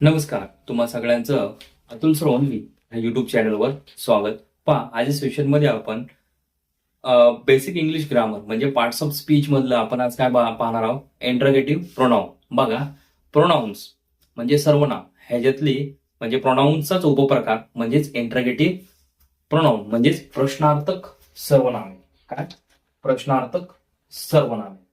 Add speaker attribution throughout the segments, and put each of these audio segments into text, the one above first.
Speaker 1: नमस्कार तुम्हा सगळ्यांचं अतुल श्रवणवी ह्या युट्यूब चॅनलवर स्वागत. पहा आज सेशनमध्ये आपण बेसिक इंग्लिश ग्रामर म्हणजे पार्ट्स ऑफ स्पीच मधलं आपण आज काय पाहणार आहोत? एंट्रगेटिव्ह प्रोनाऊन बघा प्रोनाऊन्स म्हणजे सर्वनाम. ह्याच्यातली म्हणजे प्रोनाऊन्सचाच उपप्रकार म्हणजेच इंट्रोगेटिव्ह प्रोनाऊन म्हणजेच प्रश्नार्थक सर्वनामे काय? प्रश्नार्थक सर्वनामे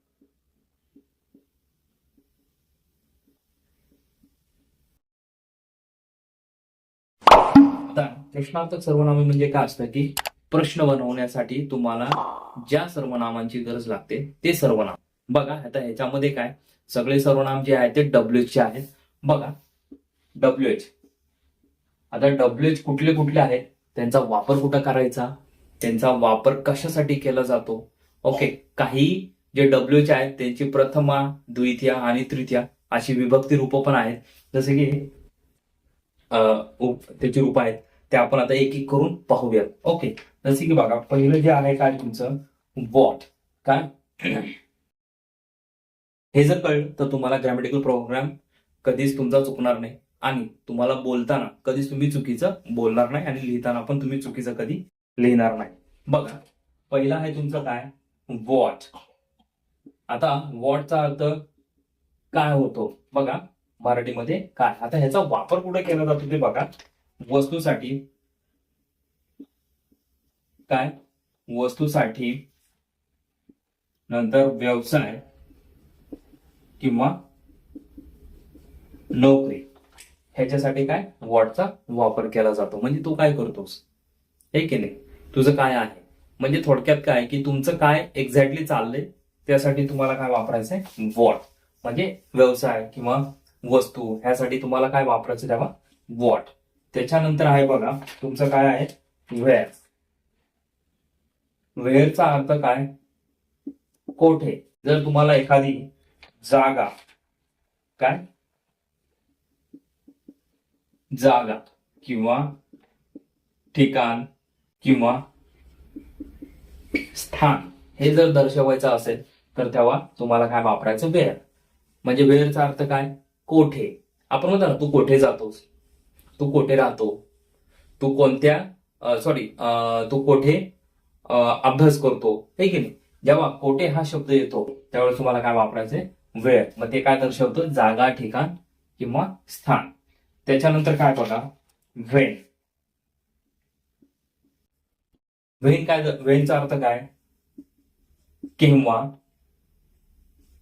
Speaker 1: आता प्रश्नार्थक सर्वनामे म्हणजे काय असतं की प्रश्न बनवण्यासाठी तुम्हाला ज्या सर्वनामांची गरज लागते ते सर्वनाम. बघा आता ह्याच्यामध्ये काय? सगळे सर्वनाम जे आहेत ते डब्ल्यू चे आहेत. बघा डब्ल्यू एच आता डब्ल्यू एच कुठले कुठले आहेत? त्यांचा वापर कुठं करायचा? त्यांचा वापर कशासाठी केला जातो? ओके काही जे डब्ल्यू एच आहेत त्यांची प्रथमा द्वितीया आणि तृतीया अशी विभक्ती रूप पण आहेत. जसे की त्याची रूप आहेत. ते आपण आता एक एक करून पाहूयात. ओके जसे की बघा पहिलं जे आहे काय तुमचं? वॉट काय? हे जर कळलं तर तुम्हाला ग्रॅमॅटिकल प्रोग्राम कधीच तुमचा चुकणार नाही. आणि तुम्हाला बोलताना कधीच तुम्ही चुकीचं बोलणार नाही आणि लिहिताना पण तुम्ही चुकीचं कधी लिहिणार नाही. बघा पहिला आहे तुमचं काय? वॉट आता वॉटचा अर्थ काय होतो? बघा मराठीमध्ये काय? आता ह्याचा वापर कुठे केला जातो ते बघा. वस्तूसाठी. काय? वस्तूसाठी. नंतर व्यवसाय किंवा नोकरी. ह्याच्यासाठी काय? वॉटचा वापर केला जातो. म्हणजे तू काय करतोस? हे की नाही? तुझं काय आहे? म्हणजे थोडक्यात काय की तुमचं काय एक्झॅक्टली चाललंय? त्यासाठी तुम्हाला काय वापरायचं आहे वॉट म्हणजे व्यवसाय किंवा वस्तू ह्यासाठी तुम्हाला काय वापरायचं तेव्हा वॉट त्याच्यानंतर आहे बघा तुमचं काय आहे? वेअर. वेअरचा अर्थ काय? कोठे? जर तुम्हाला एखादी जागा काय? जागा किंवा ठिकाण किंवा स्थान हे जर दर्शवायचं असेल तर तेव्हा तुम्हाला काय वापरायचं? वेअर. म्हणजे वेअरचा अर्थ काय? कोठे. आपण म्हणतो ना तू कोठे जातोस? तू कोठे राहतो? तू कोणत्या सॉरी तू कोठे अभ्यास करतो? हे की नाही? जेव्हा कोठे हा शब्द येतो त्यावेळेस तुम्हाला काय वापरायचंय? वेळ. मग ते काय दर्शवतो जागा ठिकाण किंवा स्थान. त्याच्यानंतर काय बघा? व्हेन व्हेन काय व्हेनचा अर्थ काय? किंवा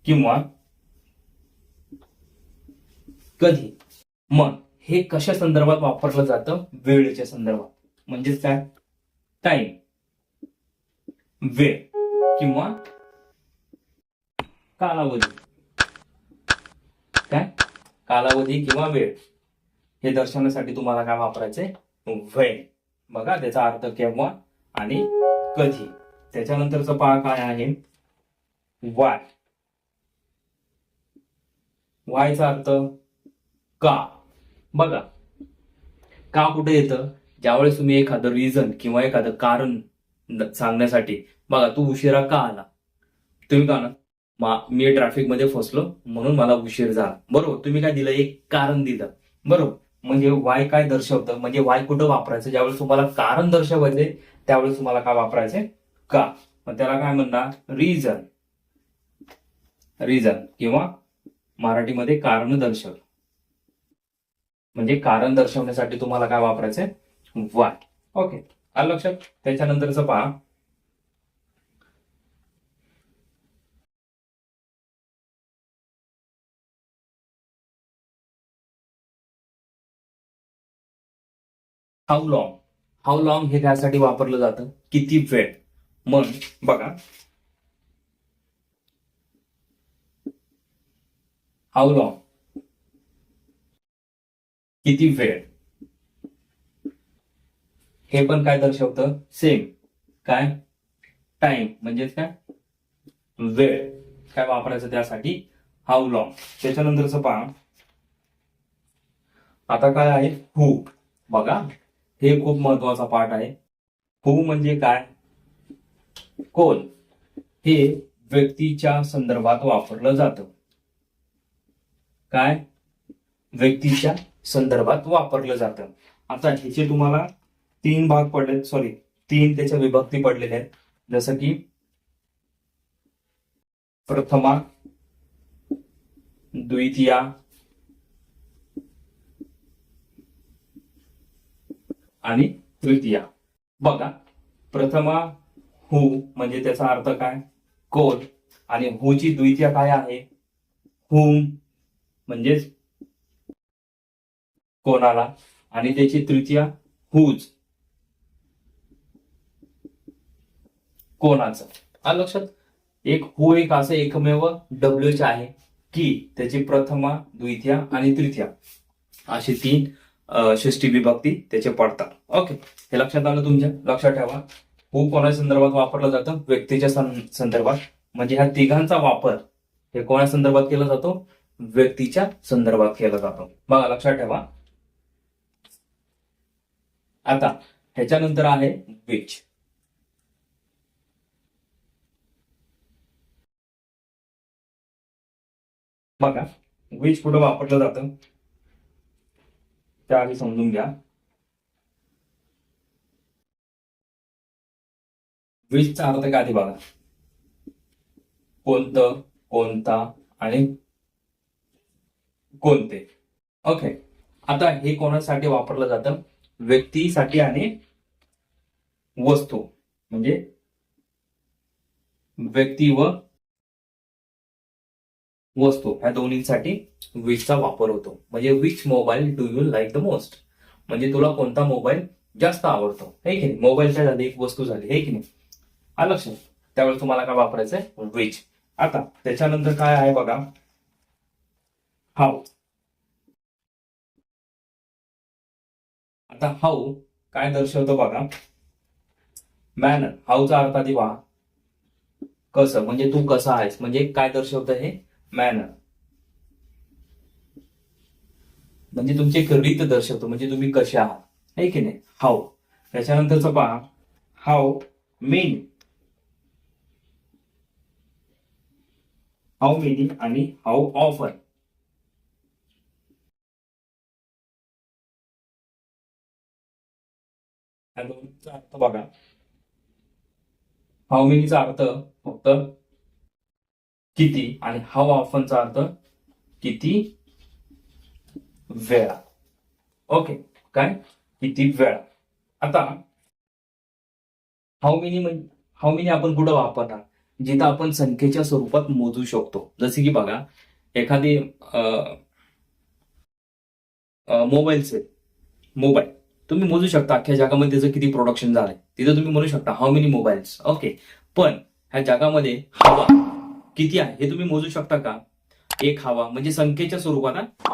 Speaker 1: किंवा कधी. मग हे कशा संदर्भात वापरलं जातं? वेळेच्या संदर्भात. म्हणजेच काय? टाइम वेळ. किंवा कालावधी. काय? कालावधी किंवा वेळ. हे दर्शवण्यासाठी तुम्हाला काय वापरायचंय? वेळ. बघा त्याचा अर्थ केव्हा आणि कधी. त्याच्यानंतरचं पहा काय आहे? वाय. वायचा अर्थ का? बघा. का कुठे येतं? ज्यावेळेस तुम्ही एखादं रिझन किंवा एखादं कारण सांगण्यासाठी बघा तू उशिरा का आला? तुम्ही का ना मी ट्रॅफिकमध्ये फसलो म्हणून मला उशीर झाला. बरोबर? तुम्ही काय दिलं? एक कारण दिलं. बरोबर? म्हणजे वाय काय दर्शवतं? म्हणजे वाय कुठं वापरायचं? ज्यावेळेस तुम्हाला कारण दर्शवायचे त्यावेळेस तुम्हाला काय वापरायचे का? मग त्याला काय म्हणणार? रिझन रिझन किंवा मराठीमध्ये कारण दर्शव म्हणजे कारण दर्शवण्यासाठी तुम्हाला काय वापरायचंय? वाय. ओके. आलं लक्षात? त्याच्यानंतरच पहा. हाऊ लॉंग हाऊ लॉंग हे त्यासाठी वापरलं जातं? किती वेळ? मग बघा. हाऊ लॉंग किती वेळ? हे पण काय दर्शवतं? सेम काय? टाइम म्हणजेच काय? वेळ. काय वापरायचं त्यासाठी? हाऊ लॉंग त्याच्यानंतरच पहा. आता काय आहे? हू बघा. हे खूप महत्त्वाचा पार्ट आहे. हू म्हणजे काय? कोण? हे व्यक्तीच्या संदर्भात वापरलं जातं. काय? व्यक्तीच्या संदर्भात वापरलं जातं. आता ह्याचे तुम्हाला तीन भाग पडले सॉरी तीन त्याच्या विभक्ती पडलेल्या आहेत. जसं की प्रथमा द्वितीया आणि तृतीया. बघा प्रथमा हु म्हणजे त्याचा अर्थ काय? कोण? आणि हुची द्वितीया काय आहे? हुम म्हणजेच कोणाला? आणि त्याची तृतीय हुज कोणाचं? लक्षात? एक हु एक असं एकमेव डब्ल्यूच आहे. की त्याची प्रथमा द्वितीय आणि तृतीय. अशी तीन षष्टी विभक्ती त्याचे पडतात. ओके हे लक्षात आलं तुमच्या? लक्षात ठेवा. हु कोणा संदर्भात वापरलं जातं? व्यक्तीच्या संदर्भात. म्हणजे ह्या तिघांचा वापर हे कोणा संदर्भात केला जातो? व्यक्तीच्या संदर्भात केला जातो. बघा लक्षात ठेवा. आता ह्याच्यानंतर आहे विच बघा विच कुठं वापरलं जातं? त्या आधी समजून घ्या. विचचा अर्थ काय आधी बघा. कोणतं कोणता आणि कोणते. ओके आता हे कोणासाठी वापरलं जातं? व्यक्तीसाठी आणि वस्तू म्हणजे व्यक्ती व वस्तू ह्या दोन्हींसाठी विचचा वापर होतो. म्हणजे which mobile do you like the most म्हणजे तुला कोणता मोबाईल जास्त आवडतो? हे की नाही? मोबाईलच्या झाली एक वस्तू झाली हे की नाही? आलं लक्षात त्यावेळेस तुम्हाला काय वापरायचंय? विच आता त्याच्यानंतर काय आहे बघा? हा आता हाऊ काय दर्शवतो बघा. मॅनर हाऊचा अर्थ आधी पहा. कसं म्हणजे तू कसा आहेस म्हणजे काय दर्शवतं हे? मॅनर म्हणजे तुमची एक रीत दर्शवतो म्हणजे तुम्ही कसे आहात. आहे की नाही? हाऊ त्याच्यानंतरच पहा. हाऊ मेन हाऊ मेनी आणि हाऊ ऑफर अर्थ बघा. हाऊ मेनीचा अर्थ फक्त किती आणि हाऊ ऑफनचा अर्थ किती वेळा. ओके काय? किती वेळा. आता हाऊ मेनी म्हणजे हाऊ मेनी आपण कुठं वापरणार? जिथं आपण संख्येच्या स्वरूपात मोजू शकतो. जसे की बघा एखादी मोबाईलचे मोबाईल तुम्ही मोजू शकता अख्ख्या जगामध्ये त्याचं किती प्रोडक्शन झालंय. तिथं तुम्ही म्हणू शकता हाऊ मेनी मोबाईल्स ओके पण ह्या जगामध्ये हवा किती आहे हे तुम्ही मोजू शकता का? एक हवा म्हणजे संख्येच्या स्वरूपात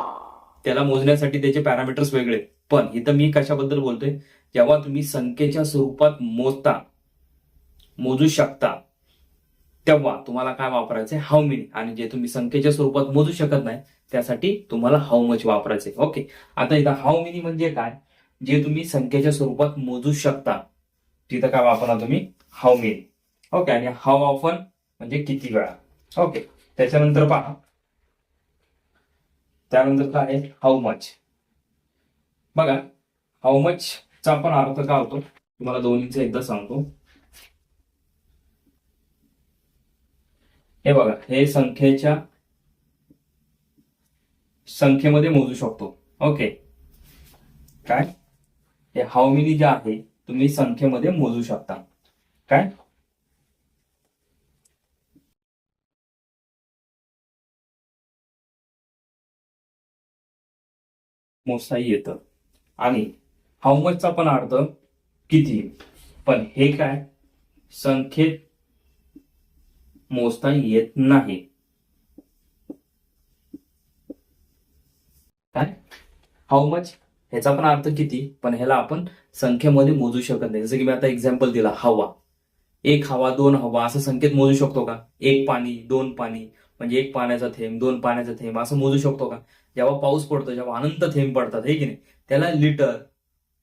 Speaker 1: त्याला मोजण्यासाठी त्याचे पॅरामीटर्स वेगळे. आहेत. पण इथं मी कशाबद्दल बोलतोय? जेव्हा तुम्ही संख्येच्या स्वरूपात मोजता मोजू शकता तेव्हा तुम्हाला काय वापरायचंय? हाऊ मेनी आणि जे तुम्ही संख्येच्या स्वरूपात मोजू शकत नाही त्यासाठी तुम्हाला हाऊ मच वापरायचे ओके आता इथं हाऊ मेनी म्हणजे काय? जे तुम्ही संख्येच्या स्वरूपात मोजू शकता तिथं काय वापरणार तुम्ही? हाऊ मेनी ओके आणि हाऊ ऑफन म्हणजे किती वेळा? ओके त्याच्यानंतर पहा. त्यानंतर काय आहे? How much. बघा हाऊ मच चा पण अर्थ काय होतो? तुम्हाला दोन्हीचा एकदा सांगतो. हे बघा हे संख्येच्या संख्येमध्ये मोजू शकतो. ओके. काय? हे हाऊ मेनी जे आहे तुम्ही संख्येमध्ये मोजू शकता. काय? मोजताही येतं. आणि हाऊ मचचा पण अर्थ किती? पण हे काय? संख्येत मोजता येत नाही. काय? हाऊ मच ह्याचा पण अर्थ किती? पण ह्याला आपण संख्येमध्ये मोजू शकत नाही. जसं की मी आता एक्झाम्पल दिला हवा. एक हवा दोन हवा असं संख्येत मोजू शकतो का? एक पाणी दोन पाणी म्हणजे एक पाण्याचा थेंब दोन पाण्याचा थेंब असं मोजू शकतो का? जेव्हा पाऊस पडतो जेव्हा अनंत थेंब पडतात हे की नाही? त्याला लिटर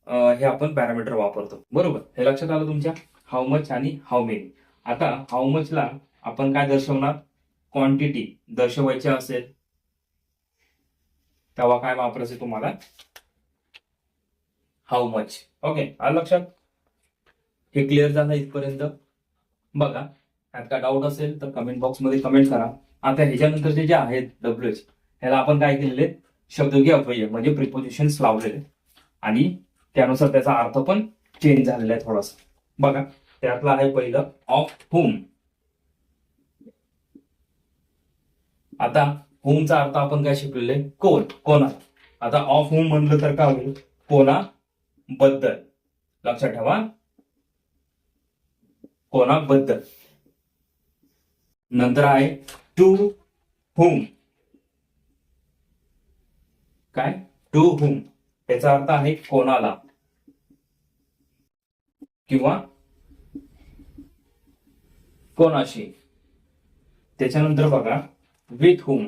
Speaker 1: हे आपण पॅरामीटर वापरतो. बरोबर? हे लक्षात आलं तुमच्या? हाऊ मच आणि हाऊ मेनी आता हाऊ मचला आपण काय दर्शवणार? क्वांटिटी दर्शवायची असेल. तेव्हा काय वापरायचं तुम्हाला? हाऊ मच ओके आलं लक्षात? हे क्लिअर झालं इथपर्यंत. बघा त्यात काय डाऊट असेल तर कमेंट बॉक्समध्ये कमेंट करा. आता ह्याच्यानंतरचे जे आहेत डब्ल्यू एच ह्याला आपण काय केलेले? शब्दोगी अव्यय म्हणजे प्रिपोजिशन्स लावलेले. आणि त्यानुसार त्याचा अर्थ पण चेंज झालेला आहे थोडासा. बघा त्यातलं आहे पहिलं ऑफ होम आता होमचा अर्थ आपण काय शिकलेले? कोण? कोणा. आता ऑफ होम म्हणलं तर काय होईल? कोणा बद्दल. लक्षात ठेवा. कोणाबद्दल? नंतर आहे टू हुम. काय? To whom. त्याचा अर्थ आहे कोणाला. किंवा कोणाशी. त्याच्यानंतर बघा विथ हुम.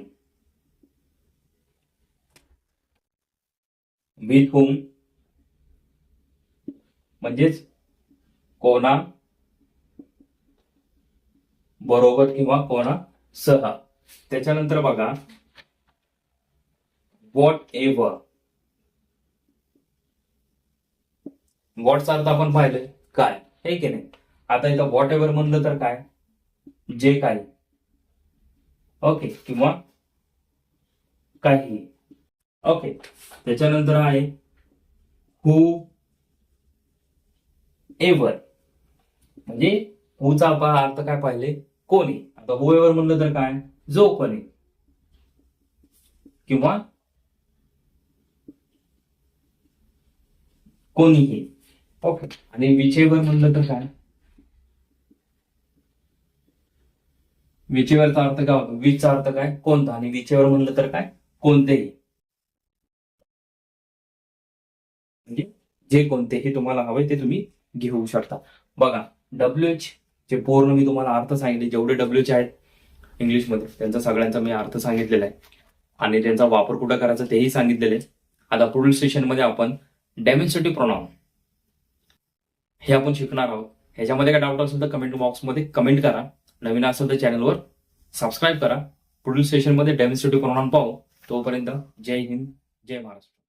Speaker 1: With whom. म्हणजेच कोणा बरोबर किंवा कोणा सह. त्याच्यानंतर बघा वॉट एव्हर वॉटचा अर्थ आपण पाहिलं काय? हे की नाही? आता इथं वॉट एव्हर म्हणलं तर काय? जे काही. ओके किंवा काही. ओके त्याच्यानंतर आहे हु एव्हर म्हणजे हुचा पा अर्थ काय पाहिले? कोणी? आता हु एव्हर म्हणलं तर काय? जो कोणी. किंवा कोणीही. ओके आणि विचेवर म्हणलं तर काय? विचेवरचा अर्थ काय होतो? विचचा अर्थ काय? कोणता? आणि विचेवर म्हणलं तर काय? कोणतेही. म्हणजे जे कोणतेही तुम्हाला हवे ते तुम्ही घेऊ शकता. बघा डब्ल्यू एच जे पूर्ण मी तुम्हाला अर्थ सांगितले जेवढे डब्ल्यू एच आहेत इंग्लिशमध्ये त्यांचा सगळ्यांचा मी अर्थ सांगितलेला आहे. आणि त्यांचा वापर कुठं करायचा तेही सांगितलेले आहे. आता पुढील सेशनमध्ये आपण डेमॉन्स्ट्रेटिव्ह प्रोनाउन हे आपण शिकणार आहोत. ह्याच्यामध्ये काय डाऊट असेल तर कमेंट बॉक्समध्ये कमेंट करा. नवीन असेल तर चॅनलवर सबस्क्राईब करा. पुढील सेशनमध्ये डेमॉन्स्ट्रेटिव्ह प्रोनाउन पाहू. तोपर्यंत जय हिंद जय महाराष्ट्र.